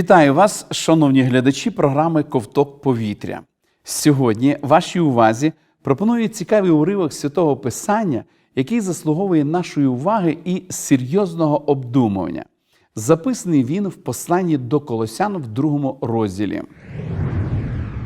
Вітаю вас, шановні глядачі програми Ковток повітря. Сьогодні вашій увазі пропоную цікавий уривок святого Писання, який заслуговує нашої уваги і серйозного обдумування. Записаний він в посланні до Колосян в другому розділі.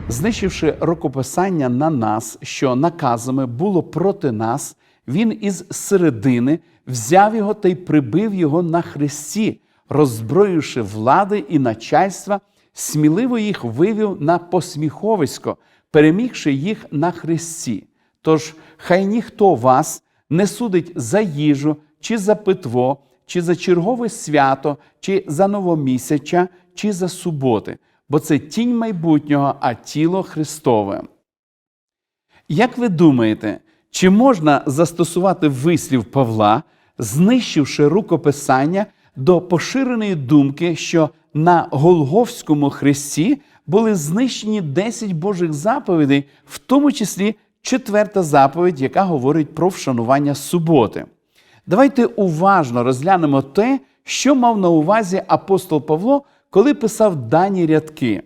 Знищивши рукописання на нас, що наказами було проти нас, він із середини взяв його та й прибив його на хресті, роззброївши влади і начальства, сміливо їх вивів на посміховисько, перемігши їх на хресті. Тож хай ніхто вас не судить за їжу, чи за питво, чи за чергове свято, чи за новомісяча, чи за суботи, бо це тінь майбутнього, а тіло Христове. Як ви думаєте, чи можна застосувати вислів Павла, знищивши рукописання до поширеної думки, що на Голговському хресті були знищені 10 Божих заповідей, в тому числі четверта заповідь, яка говорить про вшанування суботи? Давайте уважно розглянемо те, що мав на увазі апостол Павло, коли писав дані рядки,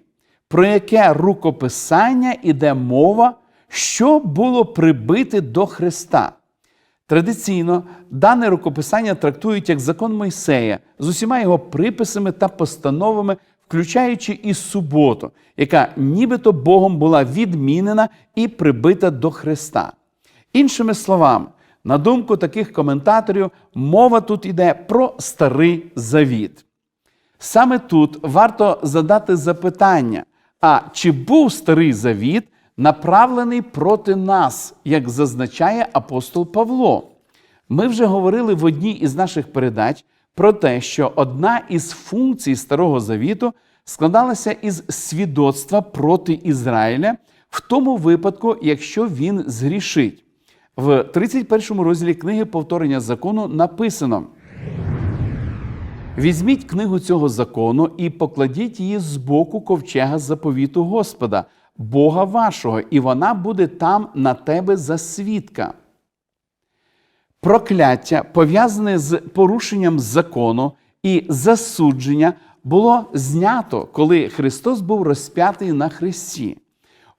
про яке рукописання іде мова, що було прибите до Христа. Традиційно дане рукописання трактують як закон Мойсея з усіма його приписами та постановами, включаючи і суботу, яка нібито Богом була відмінена і прибита до Христа. Іншими словами, на думку таких коментаторів, мова тут йде про старий завіт. Саме тут варто задати запитання: а чи був старий завіт направлений проти нас, як зазначає апостол Павло? Ми вже говорили в одній із наших передач про те, що одна із функцій Старого Завіту складалася із свідоцтва проти Ізраїля в тому випадку, якщо він згрішить. В 31 розділі книги повторення закону написано. Візьміть книгу цього закону і покладіть її з боку ковчега заповіту Господа, Бога вашого, і вона буде там на тебе за свідка. Прокляття, пов'язане з порушенням закону і засудження, було знято, коли Христос був розп'ятий на хресті.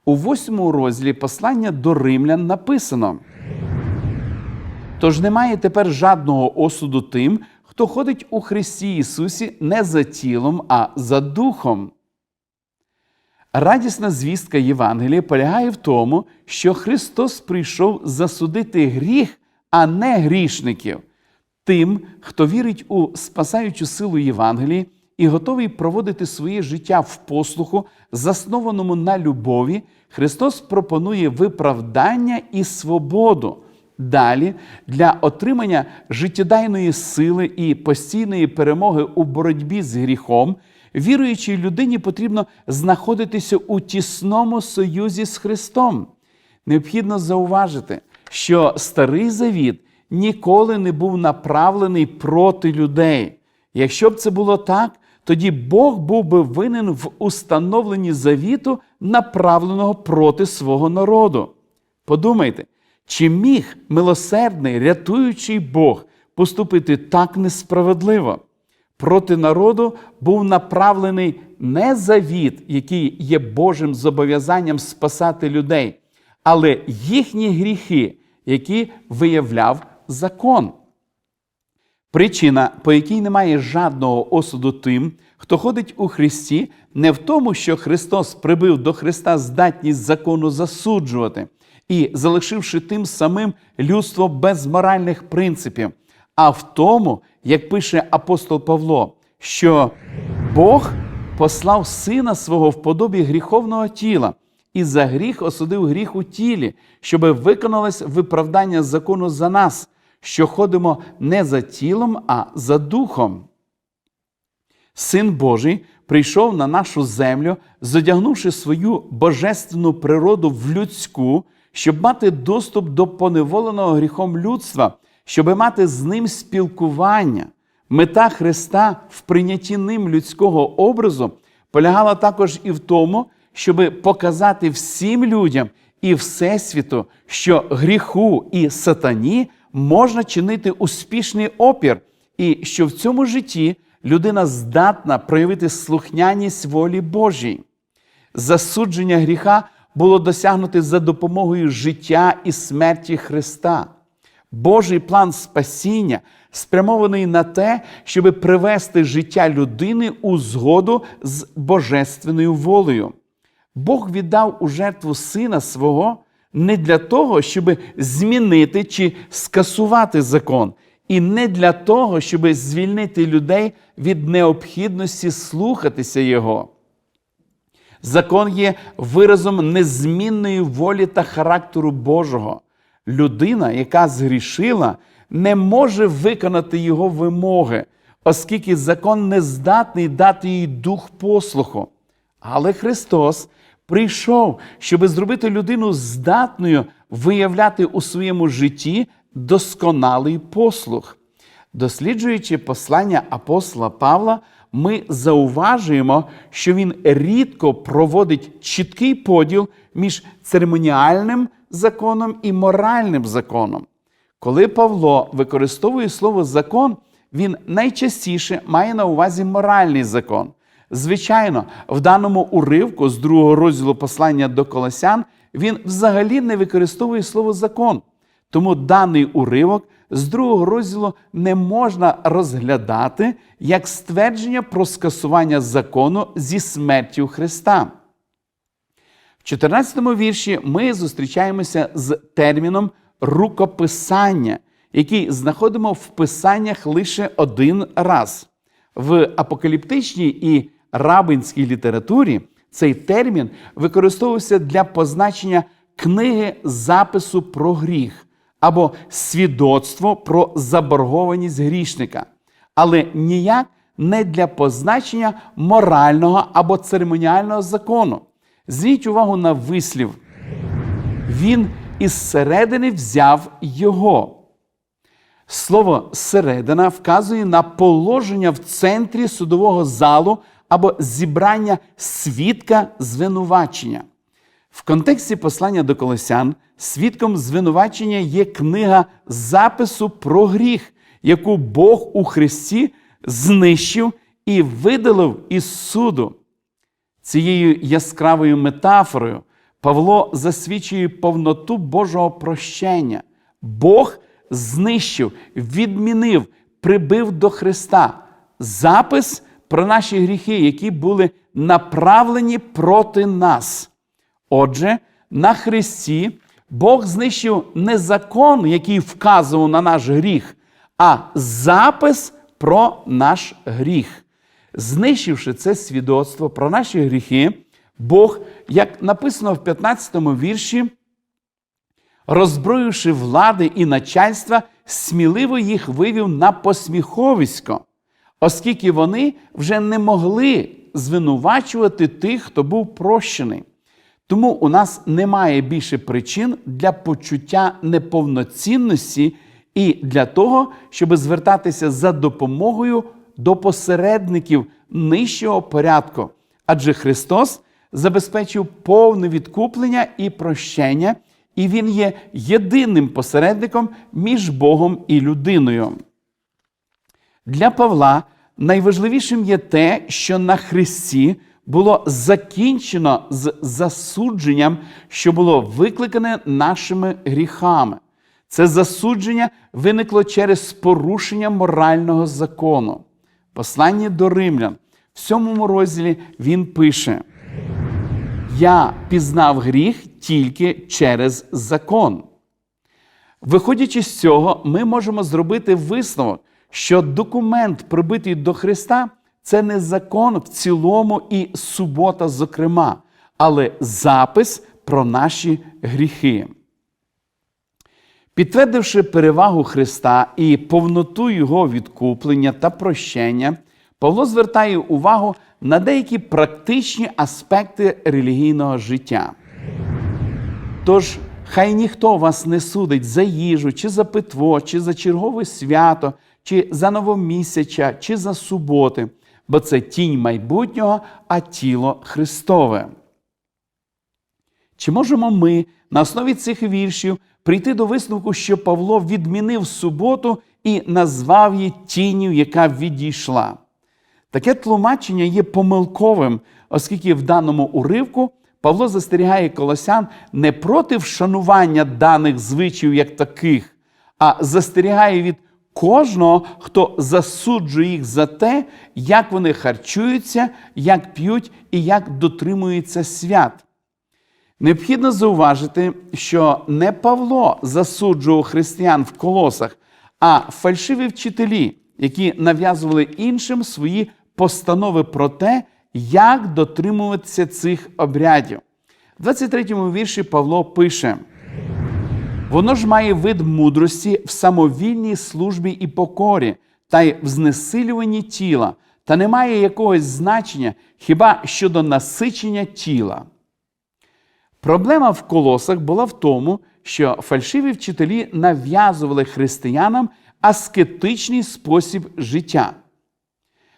У восьмому розділі послання до римлян написано. Тож немає тепер жадного осуду тим, хто ходить у Христі Ісусі не за тілом, а за духом. Радісна звістка Євангелія полягає в тому, що Христос прийшов засудити гріх, а не грішників. Тим, хто вірить у спасаючу силу Євангелії і готовий проводити своє життя в послуху, заснованому на любові, Христос пропонує виправдання і свободу. Далі для отримання життєдайної сили і постійної перемоги у боротьбі з гріхом, віруючій людині потрібно знаходитися у тісному союзі з Христом. Необхідно зауважити, що старий завіт ніколи не був направлений проти людей. Якщо б це було так, тоді Бог був би винен в установленні завіту, направленого проти свого народу. Подумайте. Чи міг милосердний, рятуючий Бог поступити так несправедливо? Проти народу був направлений не завіт, який є Божим зобов'язанням спасати людей, але їхні гріхи, які виявляв закон. Причина, по якій немає жадного осуду тим, хто ходить у Христі, не в тому, що Христос прибив до Христа здатність закону засуджувати і залишивши тим самим людство без моральних принципів, а в тому, як пише апостол Павло, що Бог послав сина свого в подобі гріховного тіла і за гріх осудив гріх у тілі, щоб виконалось виправдання закону за нас, що ходимо не за тілом, а за духом. Син Божий прийшов на нашу землю, задягнувши свою божественну природу в людську щоб мати доступ до поневоленого гріхом людства, щоб мати з ним спілкування. Мета Христа в прийнятті ним людського образу полягала також і в тому, щоб показати всім людям і Всесвіту, що гріху і сатані можна чинити успішний опір, і що в цьому житті людина здатна проявити слухняність волі Божій. Засудження гріха було досягнуте за допомогою життя і смерті Христа. Божий план спасіння спрямований на те, щоб привести життя людини у згоду з божественною волею. Бог віддав у жертву сина свого не для того, щоб змінити чи скасувати закон, і не для того, щоб звільнити людей від необхідності слухатися Його. Закон є виразом незмінної волі та характеру Божого. Людина, яка згрішила, не може виконати його вимоги, оскільки закон не здатний дати їй дух послуху. Але Христос прийшов, щоб зробити людину здатною виявляти у своєму житті досконалий послух. Досліджуючи послання апостола Павла, ми зауважуємо, що він рідко проводить чіткий поділ між церемоніальним законом і моральним законом. Коли Павло використовує слово закон, він найчастіше має на увазі моральний закон. Звичайно, в даному уривку з другого розділу послання до Колосян він взагалі не використовує слово закон. Тому даний уривок з другого розділу не можна розглядати як ствердження про скасування закону зі смертю Христа. В 14 вірші ми зустрічаємося з терміном рукописання, який знаходимо в писаннях лише один раз. В апокаліптичній і рабинській літературі цей термін використовувався для позначення книги запису про гріх або свідоцтво про заборгованість грішника, але ніяк не для позначення морального або церемоніального закону. Зверніть увагу на вислів. Він із середини взяв його. Слово середина вказує на положення в центрі судового залу або зібрання свідка звинувачення. В контексті послання до Колосян свідком звинувачення є книга запису про гріх, яку Бог у Христі знищив і видалив із суду. Цією яскравою метафорою Павло засвідчує повноту Божого прощення. Бог знищив, відмінив, прибив до Христа запис про наші гріхи, які були направлені проти нас. Отже, на Христі Бог знищив не закон, який вказував на наш гріх, а запис про наш гріх. Знищивши це свідоцтво про наші гріхи, Бог, як написано в 15 вірші, роззброївши влади і начальства, сміливо їх вивів на посміховисько, оскільки вони вже не могли звинувачувати тих, хто був прощений. Тому у нас немає більше причин для почуття неповноцінності і для того, щоб звертатися за допомогою до посередників нижчого порядку. Адже Христос забезпечив повне відкуплення і прощення, і Він є єдиним посередником між Богом і людиною. Для Павла найважливішим є те, що на Христі було закінчено з засудженням, що було викликане нашими гріхами. Це засудження виникло через порушення морального закону. Послання до римлян в сьомому розділі він пише: Я пізнав гріх тільки через закон. Виходячи з цього, ми можемо зробити висновок, що документ, прибитий до Христа, це не закон в цілому і субота, зокрема, але запис про наші гріхи. Підтвердивши перевагу Христа і повноту Його відкуплення та прощення, Павло звертає увагу на деякі практичні аспекти релігійного життя. Тож, хай ніхто вас не судить за їжу, чи за питво, чи за чергове свято, чи за новомісяча, чи за суботи, бо це тінь майбутнього, а тіло Христове. Чи можемо ми на основі цих віршів прийти до висновку, що Павло відмінив суботу і назвав її тінню, яка відійшла? Таке тлумачення є помилковим, оскільки в даному уривку Павло застерігає колосян не проти вшанування даних звичаїв як таких, а застерігає від кожного, хто засуджує їх за те, як вони харчуються, як п'ють і як дотримуються свят. Необхідно зауважити, що не Павло засуджував християн в колосах, а фальшиві вчителі, які нав'язували іншим свої постанови про те, як дотримуватися цих обрядів. В 23-му вірші Павло пише: Воно ж має вид мудрості в самовільній службі і покорі, та й в знесилюванні тіла, та не має якогось значення хіба щодо насичення тіла. Проблема в колосах була в тому, що фальшиві вчителі нав'язували християнам аскетичний спосіб життя.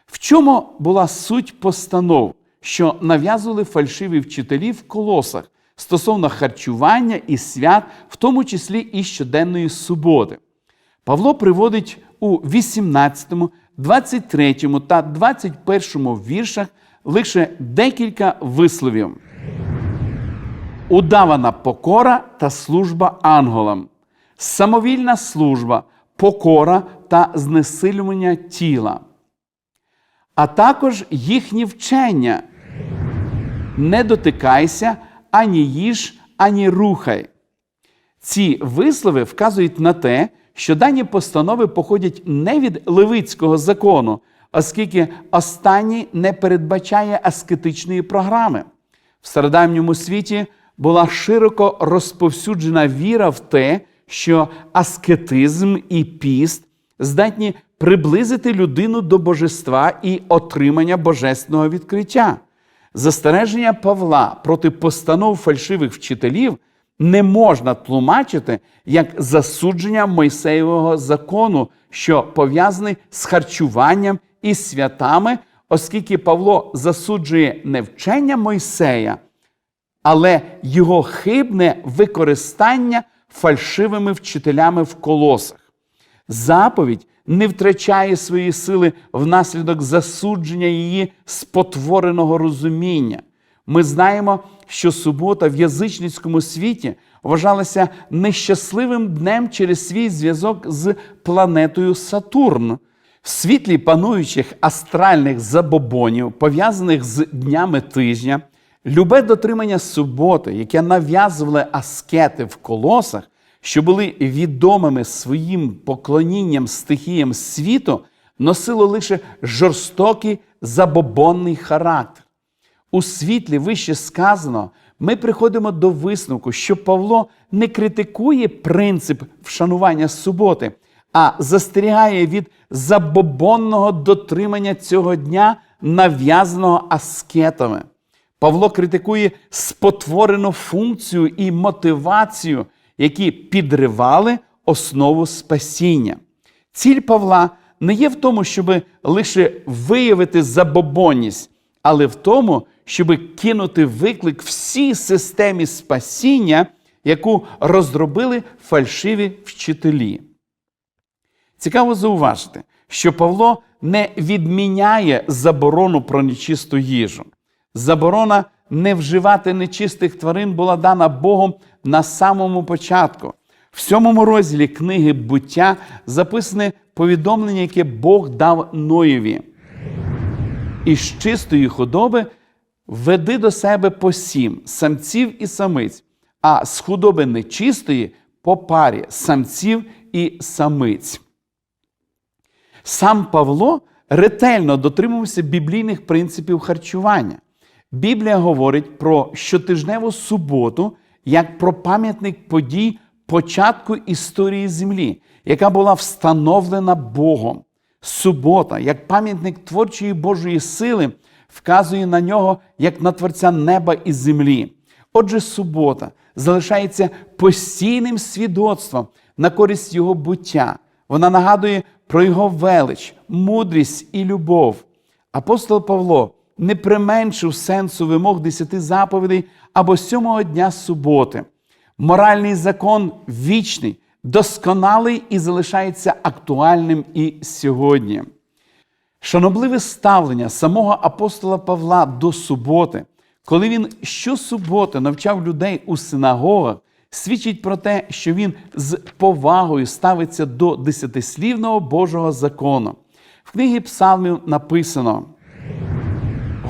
В чому була суть постанов, що нав'язували фальшиві вчителі в колосах стосовно харчування і свят, в тому числі і щоденної суботи? Павло приводить у 18, 23 та 21 віршах лише декілька висловів. Удавана покора та служба ангелам, самовільна служба, покора та знесилювання тіла, а також їхні вчення. Не дотикайся ані їж, ані рухай. Ці вислови вказують на те, що дані постанови походять не від левицького закону, оскільки останній не передбачає аскетичної програми. В стародавньому світі була широко розповсюджена віра в те, що аскетизм і піст здатні приблизити людину до божества і отримання божественного відкриття. Застереження Павла проти постанов фальшивих вчителів не можна тлумачити як засудження Мойсеєвого закону, що пов'язаний з харчуванням і святами, оскільки Павло засуджує не вчення Мойсея, але його хибне використання фальшивими вчителями в колосах. Заповідь не втрачає свої сили внаслідок засудження її спотвореного розуміння. Ми знаємо, що субота в язичницькому світі вважалася нещасливим днем через свій зв'язок з планетою Сатурн. В світлі пануючих астральних забобонів, пов'язаних з днями тижня, любе дотримання суботи, яке нав'язували аскети в колосах, що були відомими своїм поклонінням стихіям світу, носило лише жорстокий забобонний характер. У світлі вище сказано, ми приходимо до висновку, що Павло не критикує принцип вшанування суботи, а застерігає від забобонного дотримання цього дня, нав'язаного аскетами. Павло критикує спотворену функцію і мотивацію, які підривали основу спасіння. Ціль Павла не є в тому, щоб лише виявити забобонність, але в тому, щоб кинути виклик всій системі спасіння, яку розробили фальшиві вчителі. Цікаво зауважити, що Павло не відміняє заборону про нечисту їжу. Заборона не вживати нечистих тварин була дана Богом на самому початку. В сьомому розділі книги буття записане повідомлення, яке Бог дав Ноєві. Із чистої худоби веди до себе по сім самців і самиць, а з худоби нечистої по парі самців і самиць. Сам Павло ретельно дотримувався біблійних принципів харчування. Біблія говорить про щотижневу суботу як про пам'ятник подій початку історії землі, яка була встановлена Богом. Субота, як пам'ятник творчої Божої сили, вказує на нього як на творця неба і землі. Отже, субота залишається постійним свідоцтвом на користь його буття. Вона нагадує про його велич, мудрість і любов. Апостол Павло не применшив сенсу вимог десяти заповідей або сьомого дня суботи. Моральний закон вічний, досконалий і залишається актуальним і сьогодні. Шанобливе ставлення самого апостола Павла до суботи, коли він щосуботи навчав людей у синагогах, свідчить про те, що він з повагою ставиться до десятислівного Божого закону. В книгі Псалмів написано: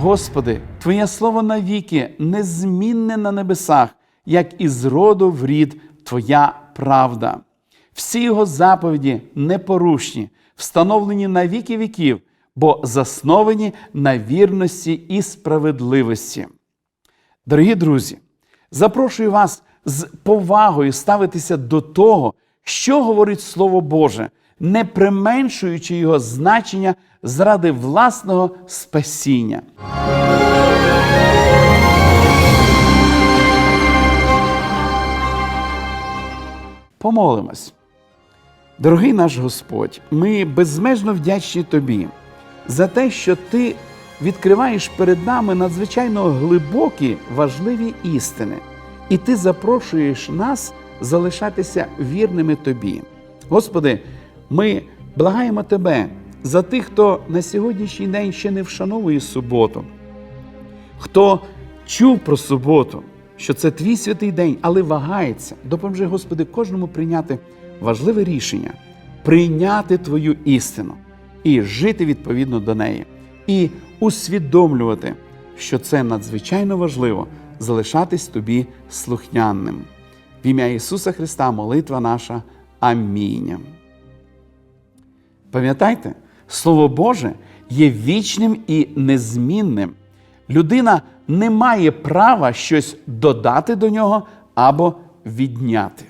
Господи, Твоє слово навіки незмінне на небесах, як із роду в рід Твоя правда. Всі його заповіді непорушні, встановлені на віки віків, бо засновані на вірності і справедливості. Дорогі друзі, запрошую вас з повагою ставитися до того, що говорить Слово Боже, не применшуючи його значення заради власного спасіння. Помолимось. Дорогий наш Господь, ми безмежно вдячні Тобі за те, що Ти відкриваєш перед нами надзвичайно глибокі важливі істини, і Ти запрошуєш нас залишатися вірними Тобі. Господи, ми благаємо Тебе за тих, хто на сьогоднішній день ще не вшановує суботу, хто чув про суботу, що це твій святий день, але вагається. Допоможи, Господи, кожному прийняти важливе рішення, прийняти Твою істину і жити відповідно до неї, і усвідомлювати, що це надзвичайно важливо залишатись тобі слухняним. В ім'я Ісуса Христа, молитва наша. Амінь. Пам'ятайте, Слово Боже є вічним і незмінним. Людина не має права щось додати до нього або відняти.